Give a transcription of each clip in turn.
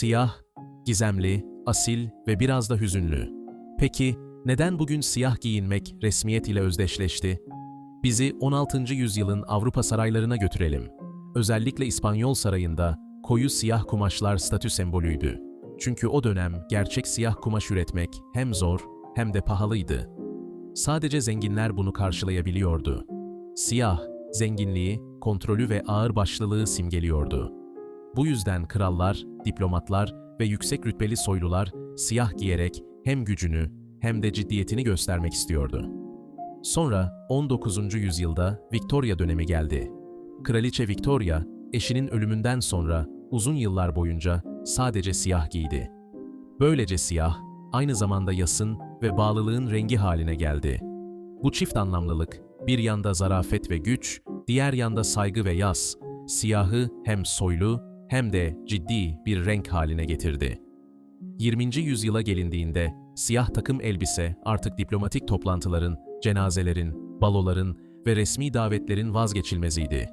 Siyah, gizemli, asil ve biraz da hüzünlü. Peki neden bugün siyah giyinmek resmiyet ile özdeşleşti? Bizi 16. yüzyılın Avrupa saraylarına götürelim. Özellikle İspanyol sarayında koyu siyah kumaşlar statü sembolüydü. Çünkü o dönem gerçek siyah kumaş üretmek hem zor hem de pahalıydı. Sadece zenginler bunu karşılayabiliyordu. Siyah, zenginliği, kontrolü ve ağırbaşlılığı simgeliyordu. Bu yüzden krallar, diplomatlar ve yüksek rütbeli soylular siyah giyerek hem gücünü hem de ciddiyetini göstermek istiyordu. Sonra 19. yüzyılda Victoria dönemi geldi. Kraliçe Victoria, eşinin ölümünden sonra uzun yıllar boyunca sadece siyah giydi. Böylece siyah, aynı zamanda yasın ve bağlılığın rengi haline geldi. Bu çift anlamlılık, bir yanda zarafet ve güç, diğer yanda saygı ve yas, siyahı hem soylu hem de ciddi bir renk haline getirdi. 20. yüzyıla gelindiğinde siyah takım elbise artık diplomatik toplantıların, cenazelerin, baloların ve resmi davetlerin vazgeçilmeziydi.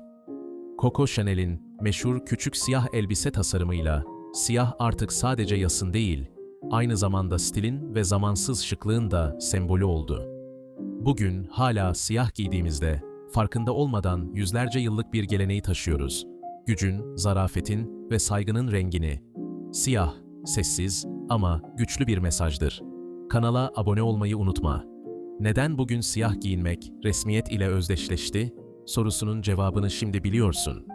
Coco Chanel'in meşhur küçük siyah elbise tasarımıyla siyah artık sadece yasın değil, aynı zamanda stilin ve zamansız şıklığın da sembolü oldu. Bugün hala siyah giydiğimizde farkında olmadan yüzlerce yıllık bir geleneği taşıyoruz. Gücün, zarafetin ve saygının rengini. Siyah, sessiz ama güçlü bir mesajdır. Kanala abone olmayı unutma. Neden bugün siyah giyinmek resmiyet ile özdeşleşti? Sorusunun cevabını şimdi biliyorsun.